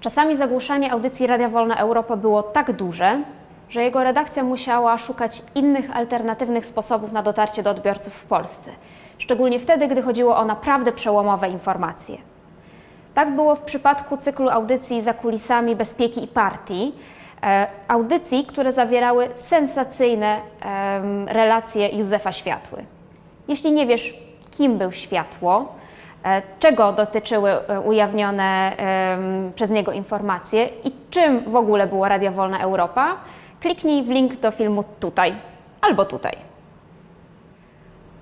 Czasami zagłuszanie audycji Radia Wolna Europa było tak duże, że jego redakcja musiała szukać innych alternatywnych sposobów na dotarcie do odbiorców w Polsce, szczególnie wtedy, gdy chodziło o naprawdę przełomowe informacje. Tak było w przypadku cyklu audycji za kulisami bezpieki i partii, e, audycji, które zawierały sensacyjne em, relacje Józefa Światły. Jeśli nie wiesz, kim był Światło, e, czego dotyczyły e, ujawnione przez niego informacje i czym w ogóle było Radio Wolna Europa, kliknij w link do filmu tutaj albo tutaj.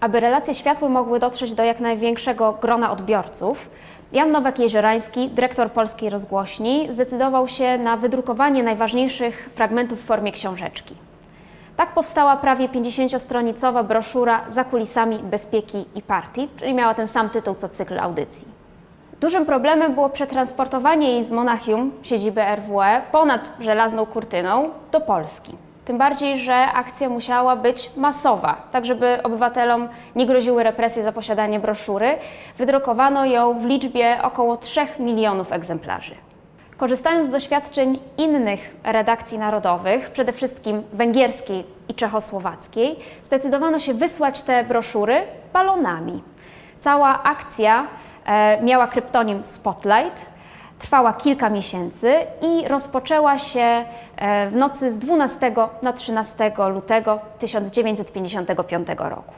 Aby relacje światły mogły dotrzeć do jak największego grona odbiorców, Jan Nowak-Jeziorański, dyrektor Polskiej Rozgłośni, zdecydował się na wydrukowanie najważniejszych fragmentów w formie książeczki. Tak powstała prawie 50-stronicowa broszura Za kulisami bezpieki i partii, czyli miała ten sam tytuł co cykl audycji. Dużym problemem było przetransportowanie jej z Monachium, siedziby RWE, ponad żelazną kurtyną do Polski. Tym bardziej, że akcja musiała być masowa, tak żeby obywatelom nie groziły represje za posiadanie broszury. Wydrukowano ją w liczbie około 3 milionów egzemplarzy. Korzystając z doświadczeń innych redakcji narodowych, przede wszystkim węgierskiej i czechosłowackiej, zdecydowano się wysłać te broszury balonami. Cała akcja miała kryptonim Spotlight, trwała kilka miesięcy i rozpoczęła się e, w nocy z 12 na 13 lutego 1955 roku.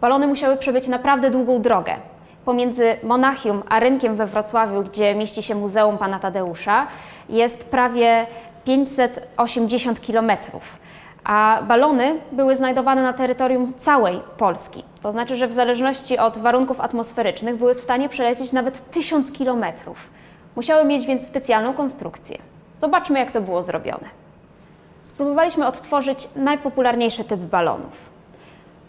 Balony musiały przebyć naprawdę długą drogę. Pomiędzy Monachium a rynkiem we Wrocławiu, gdzie mieści się Muzeum Pana Tadeusza, jest prawie 580 kilometrów. A balony były znajdowane na terytorium całej Polski. To znaczy, że w zależności od warunków atmosferycznych były w stanie przelecieć nawet 1000 kilometrów. Musiały mieć więc specjalną konstrukcję. Zobaczmy, jak to było zrobione. Spróbowaliśmy odtworzyć najpopularniejszy typ balonów.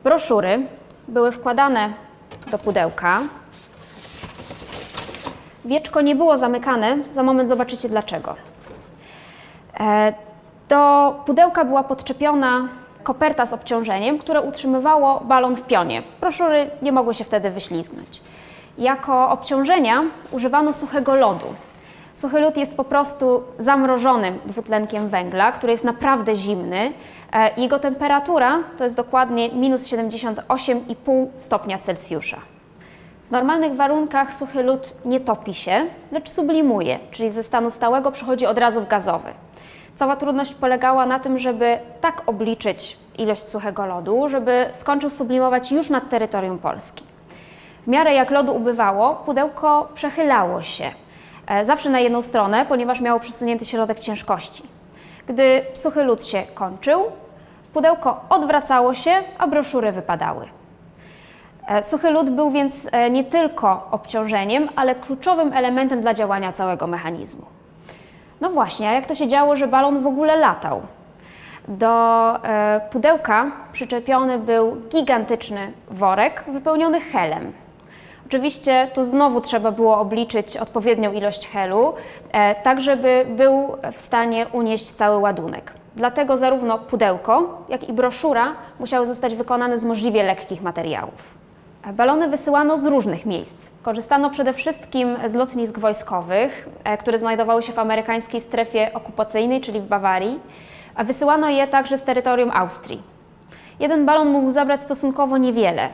Broszury były wkładane do pudełka. Wieczko nie było zamykane, za moment zobaczycie dlaczego. Do pudełka była podczepiona koperta z obciążeniem, które utrzymywało balon w pionie. Broszury nie mogły się wtedy wyślizgnąć. Jako obciążenia używano suchego lodu. Suchy lód jest po prostu zamrożonym dwutlenkiem węgla, który jest naprawdę zimny. E, Jego temperatura to jest dokładnie minus 78,5 stopnia Celsjusza. W normalnych warunkach suchy lód nie topi się, lecz sublimuje, czyli ze stanu stałego przechodzi od razu w gazowy. Cała trudność polegała na tym, żeby tak obliczyć ilość suchego lodu, żeby skończył sublimować już nad terytorium Polski. W miarę jak lodu ubywało, pudełko przechylało się, e, zawsze na jedną stronę, ponieważ miało przesunięty środek ciężkości. Gdy suchy lód się kończył, pudełko odwracało się, a broszury wypadały. E, Suchy lód był więc e, nie tylko obciążeniem, ale kluczowym elementem dla działania całego mechanizmu. No właśnie, a jak to się działo, że balon w ogóle latał? Do e, pudełka przyczepiony był gigantyczny worek wypełniony helem. Oczywiście tu znowu trzeba było obliczyć odpowiednią ilość helu, e, tak żeby był w stanie unieść cały ładunek. Dlatego zarówno pudełko, jak i broszura musiały zostać wykonane z możliwie lekkich materiałów. Balony wysyłano z różnych miejsc. Korzystano przede wszystkim z lotnisk wojskowych, e, które znajdowały się w amerykańskiej strefie okupacyjnej, czyli w Bawarii, a wysyłano je także z terytorium Austrii. Jeden balon mógł zabrać stosunkowo niewiele.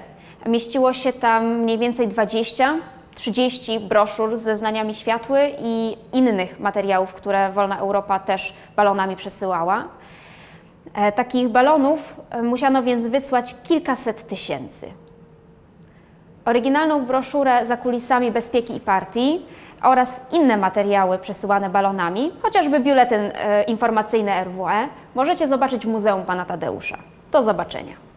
Mieściło się tam mniej więcej 20-30 broszur z zeznaniami światły i innych materiałów, które Wolna Europa też balonami przesyłała. E, Takich balonów e, musiano więc wysłać kilkaset tysięcy. Oryginalną broszurę za kulisami bezpieki i partii oraz inne materiały przesyłane balonami, chociażby biuletyn e, informacyjny RWE, możecie zobaczyć w Muzeum Pana Tadeusza. Do zobaczenia.